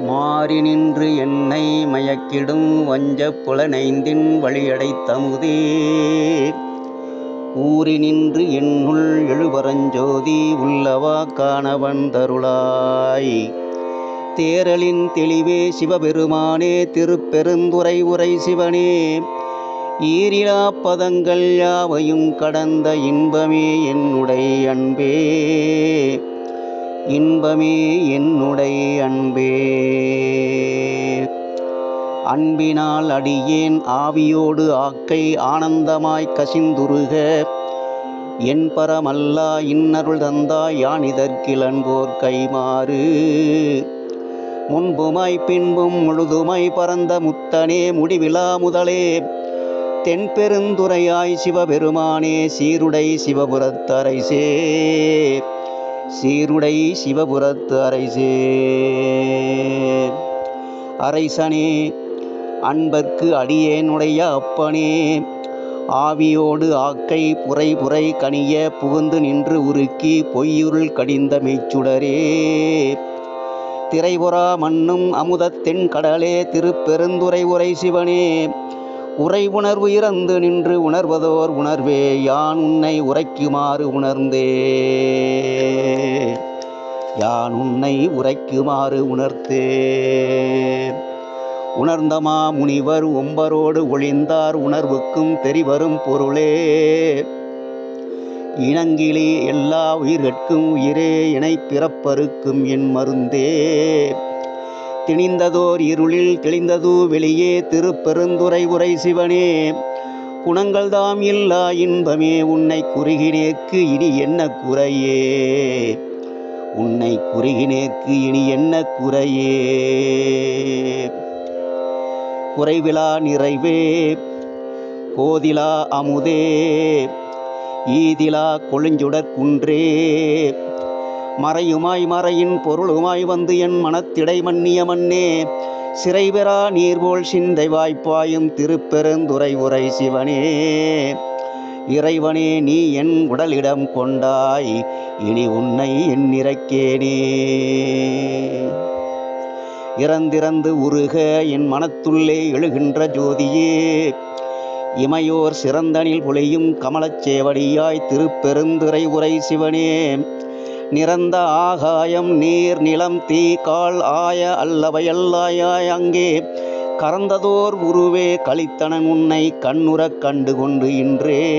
மாறி நின்று என்னை மயக்கிடும் வஞ்ச புலனைந்தின் வழியடைத்தமுதே ஊறி நின்று என்னுள் எழுபரஞ்சோதி உள்ளவா காணவன் தருளாய் தேரலின் தெளிவே சிவபெருமானே திருப்பெருந்துறை உரை சிவனே. ஈரிலா பதங்கள் யாவையும் கடந்த இன்பமே என்னுடைய அன்பே. இன்பமே என்னுடைய அன்பே. அன்பினால் அடியேன் ஆவியோடு ஆக்கை ஆனந்தமாய் கசிந்துருக. என் பரமல்லா இன்னருள் தந்தாய் யான் இதற்கிலன்போர் கைமாறு. முன்புமாய் பின்பும் முழுதுமாய் பறந்த முத்தனே முடிவிலா முதலே. தென்பெருந்துறையாய் சிவபெருமானே சீருடை சிவபுரத்தரைசே. சீருடை சிவபுரத்து அரைசே. அரைசனே அன்பர்க்கு அடியேனுடைய அப்பனே ஆவியோடு ஆக்கை புரை புரை கனிய புகுந்து நின்று உருக்கி பொய்யுருள் கடிந்த மெய்ச்சுடரே. திரைபுறா மண்ணும் அமுதத்தென் கடலே திருப்பெருந்துரை உரை சிவனே உரை உணர்வு இறந்து நின்று உணர்வதோர் உணர்வே யான் உன்னை உரைக்குமாறு உணர்ந்தே. யான் உன்னை உரைக்குமாறு உணர்த்தே. உணர்ந்தமா முனிவர் ஒம்பரோடு ஒளிந்தார் உணர்வுக்கும் தெரிவரும் பொருளே. இனங்கிலே எல்லா உயிர்கட்கும் உயிரே இணை பிறப்பருக்கும் என் மருந்தே. திணிந்ததோர் இருளில் தெளிந்தது வெளியே திருப்பெருந்துரை உரை சிவனே குணங்கள் தாம் இல்லா இன்பமே உன்னை குறுகினேற்கு இனி என்ன குறையே? உன்னை குறுகினேற்கு இனி என்ன குறையே? குறைவிலா நிறைவே கோதிலா அமுதே ஈதிலா கொழுஞ்சுடற்குன்றே. குன்றே மறையுமாய் மறையின் பொருளுமாய் வந்து என் மனத்திடை மன்னிய மன்னே சிறைபெறா நீர்போல் சிந்தை வாய்ப்பாயும் திருப்பெருந்துரை உரை சிவனே. இறைவனே நீ என் உடலிடம் கொண்டாய் இனி உன்னை என் இறக்கேனே. இறந்திறந்து உருக என் மனத்துள்ளே எழுகின்ற ஜோதியே இமையோர் சிறந்தனில் பொழியும் கமலச்சேவடியாய் திருப்பெருந்துரை உரை சிவனே. நிறந்த ஆகாயம் நீர் நிலம் தீ கால் ஆய அல்லவையல்லாயாய் அங்கே கறந்ததோர் உருவே கலித்தனன் உன்னை கண்ணுறக் கண்டு கொண்டு இன்றே.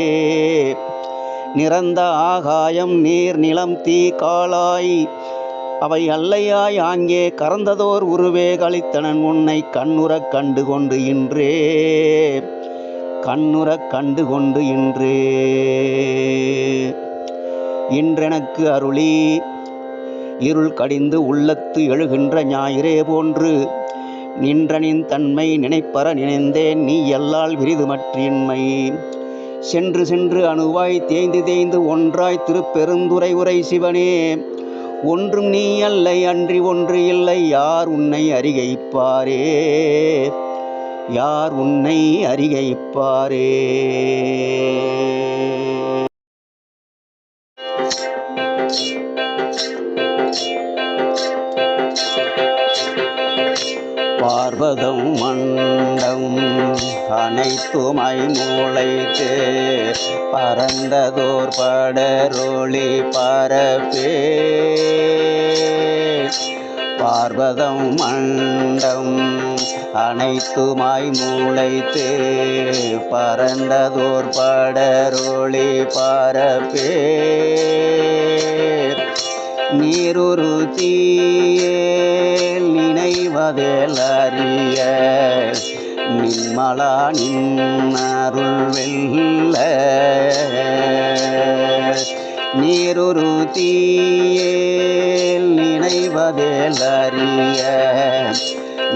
நிறந்த ஆகாயம் நீர் நிலம் தீ காலாய் அவை அல்லையாய் ஆங்கே கறந்ததோர் உருவே கலித்தனன் உன்னை கண்ணுறக் கண்டு கொண்டு இன்றே. கண்ணுறக் கண்டு கொண்டு இன்றே. இன்றெனக்கு அருளி. இருள் கடிந்து உள்ளத்து எழுகின்ற ஞாயிறே போன்று நின்றனின் தன்மை நினைப்பற நினைந்தேன் நீ எல்லால் விரிதுமற்றின்மை. சென்று சென்று அணுவாய் தேய்ந்து தேய்ந்து ஒன்றாய் திருப்பெருந்துரை உரை சிவனே. ஒன்றும் நீ அல்லை அன்றி ஒன்று இல்லை யார் உன்னை அறிகைப்பாரே. யார் உன்னை அறிகைப்பாரே. பார்வதம் மண்டம் அனைத்துமை மூளைக்கு பறந்ததோர் படரொளி பரப்பே. பார்வதம் மண்டம் அனைத்துமாய் மூளைத்து பறந்ததோர் படரொளி பரப்பே. நீருரு தீயேல் நினைவதேல் அறிய நின்மலா நின்னருள் வெல்ல நீருரு தீயேல் நினைவதேலறிய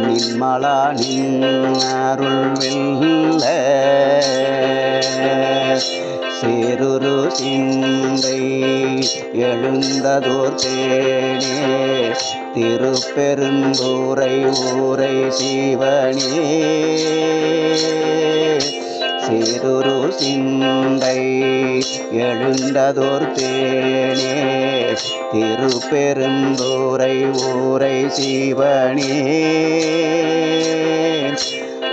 அறிய நின்னருள் வெல்ல சேருரு சிந்தை எழுந்ததோர் தேனே திருப்பெருந்தூரை ஊரை சிவனே. சிறுரு சிந்தை எழுந்ததோர் தேனே திருப்பெருந்தூரை ஊரை சிவனே.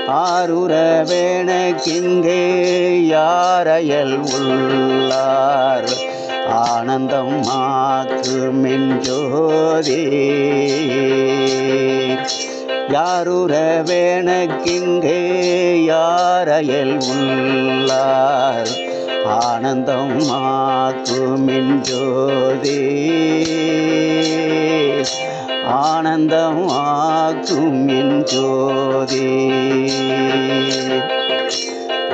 ஆருரவேணக்கிங்கே யாரையல் உள்ளார்? ஆனந்தம் மாக்கு மிஞ்சோதி யாருரவேணக்கிங்கே யாரையல் உள்ளார்? ஆனந்தம் மாக்கு மிஞ்சோதி ஆனந்தம் ஆக்கும் என் ஜோதி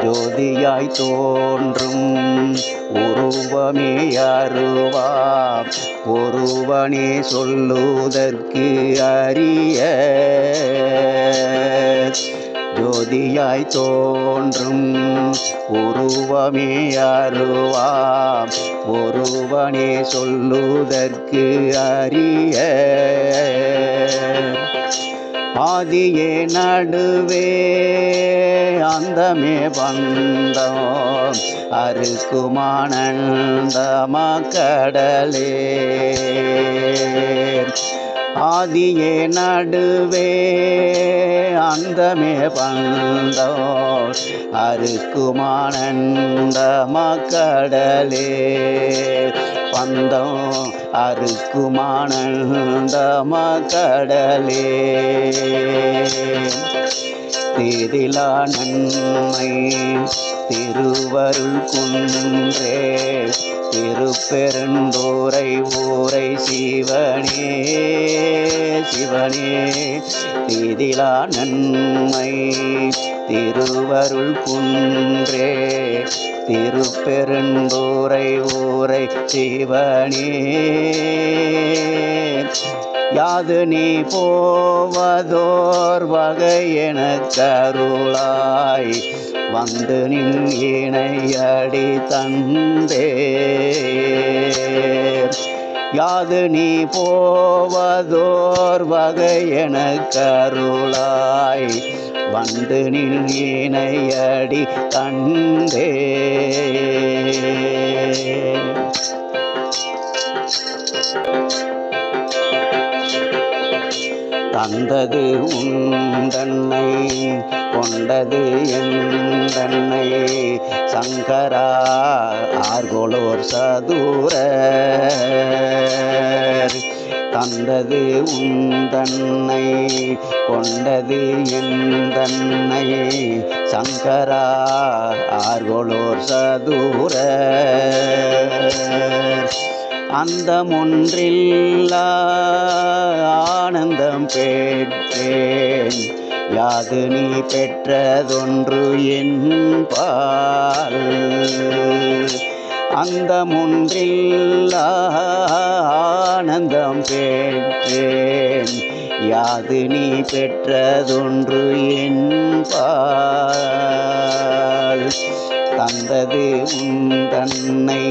ஜோதியாய் தோன்றும் உருவமே அருவா ஒருவனே சொல்லுவதற்கு அறிய. ஜோதியாய் தோன்றும் உருவமே அருவா ஒருவனே சொல்லுவதற்கு அறிய. ஆதியே நடுவே அந்தமே பந்தம் அருக்குமானந்த மக்கடலே ஆதியே நடுவே அந்தமே பந்தோர் அருக்குமானந்த மக்கடலே பந்தம் அருக்குமானந்த மக்கடலே தேதிலா நன்மை திருவருள் குன்றே. திருப்பெருந்தோரை ஊரை சிவனே சிவனே. தேதிலா நன்மை திருவருள் குன்றே. திருப்பெருந்தூரை ஊரை சிவனே. யாது நீ போவதோர் வகை என கருளாய் வந்து நின் இணையடி தந்தே யாது நீ போவதோர் வகை என கருளாய் வந்து நின் இணையடி தந்தே தந்தது உந்தன்னை கொண்டது எந்தன்னை. சங்கரா ஆர்கோளோர் சதுர தந்தது உந்தன்னை கொண்டது எந்தன்னை சங்கரா ஆர்கோலோர் சதுர அந்த முன்றில்லா ஆனந்தம் பெற்றேன். யாது நீ பெற்றதொன்று என் பால். அந்த முன்றில் ஆனந்தம் பெற்றேன் யாது நீ பெற்றதொன்று என்பால் தந்தது உன் தன்னை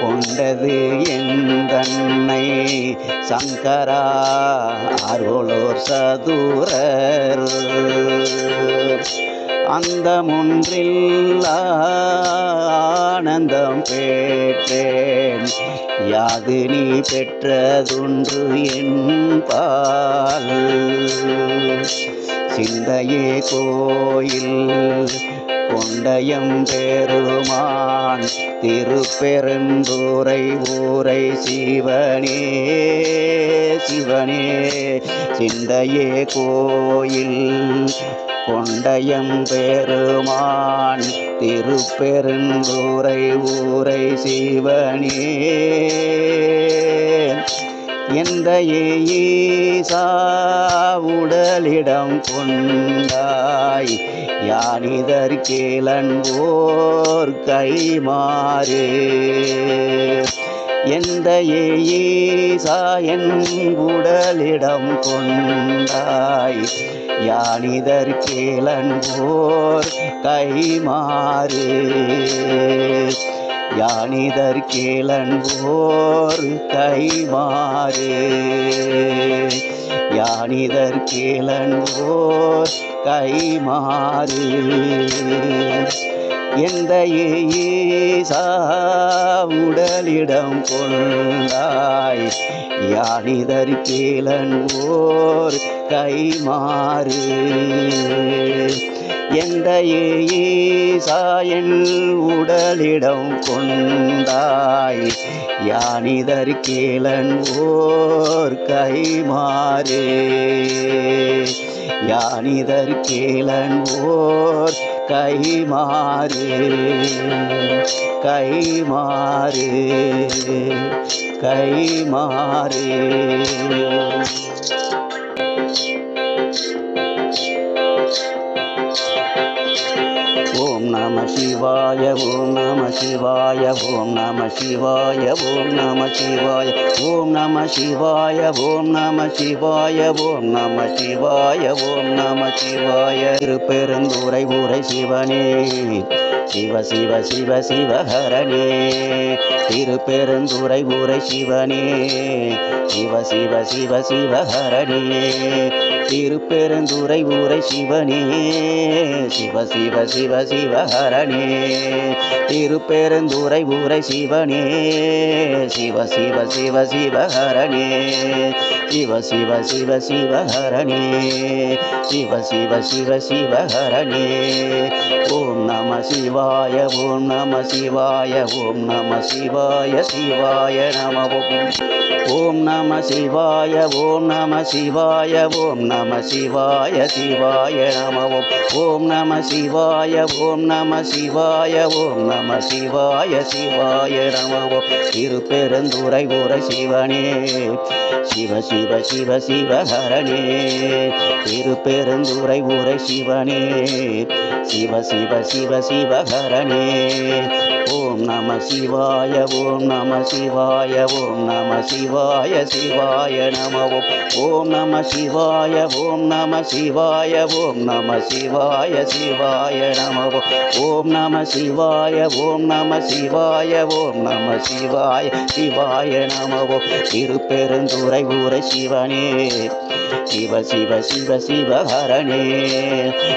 கொண்டது எந்தன்னை சங்கரா அருளோர் சதுரர். அந்த ஒன்றில் ஆனந்தம் பெற்றேன் யாது நீ பெற்றதொன்று என்பால் சிந்தையே கோயில் கொண்டயம் பெருமான் திருப்பெருந்தூரை ஊரை சிவனே சிவனே. சிந்தையே கோயில் தொண்டையம் பெருமான் திருப்பெருந்துரை ஊரை சிவனே. எந்த ஈசா உடலிடம் கொண்டாய் யானிதற்கேலன்போர் கைமாறு எந்த ஈசா என் உடலிடம் கொண்டாய் யானிதர் கேளன்போர் கைமாறு. யானிதர் கேளன்போர் கைமாறு. யானிதர் கேளன்போர் கைமாறு. எந்த ஈசா உடலிடம் கொண்டாய். யானிதற் கீழன் ஓர் கைமாறு எந்த ஈசாயன் உடலிடம் கொண்டாய். யானிதர் கேளன் ஓர் கைமாறே. யானிதர் கேளன் ஓர் கைமாறு. கைமாறு கைமாறு. சிவாய ஓம் நம சிவாய ஓம் நம சிவாய ஓம் நம சிவாய ஓம் நம சிவாய ஓம் நம சிவாய ஓம் நம சிவாய ஓம் நம சிவாய. திருப்பெருந்துரை ஊரை சிவனே சிவ சிவ சிவ சிவஹரணே. திருப்பெருந்துரை ஊரை சிவனே சிவ சிவ சிவ சிவஹரணே. திருப்பெருந்துரை ஊரை சிவனே. சிவ சிவ சிவ சிவஹரணே. திருப்பெருந்துரை ஊரை சிவனே. சிவ சிவ சிவ சிவஹரணே. சிவ சிவ சிவ சிவஹரணே. சிவ சிவ சிவ சிவஹரணே. ஓம் நம சிவாய ஓம் நம சிவாய ஓம் நம சிவாய சிவாய நம. ஓம் நம சிவாய ஓம் நம சிவாய ஓம் நம நம சிவாய சிவாய நம ஓம். நம சிவாய ஓம் நம சிவாய ஓம் நம சிவாய சிவாய நம திருப்பெருந்துரை உரை சிவனே சிவ சிவ சிவ சிவஹரணே திருப்பெருந்துரை உரை சிவனே சிவ சிவ சிவ சிவஹரணே ஓம் நம சிவாய ஓம் நம சிவாய ஓம் நம சிவாய சிவாய நம ஓம் நம சிவாய ஓம் நம சிவாய ஓம் நம சிவாய சிவாய நம. ஓம் நம சிவாய ஓம் நம சிவாய ஓம் நம சிவாய சிவாய நமவோ திருப்பெருந்துரை ஊரை சிவனே சிவ சிவ சிவ சிவஹரணே.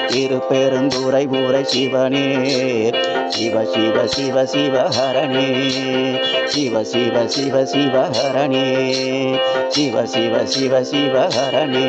திருப்பெருந்துரை ஊரை சிவனே சிவ சிவ சிவ சிவஹரணே. சிவ சிவ சிவ சிவஹரணே. சிவ சிவ சிவ சிவஹரணே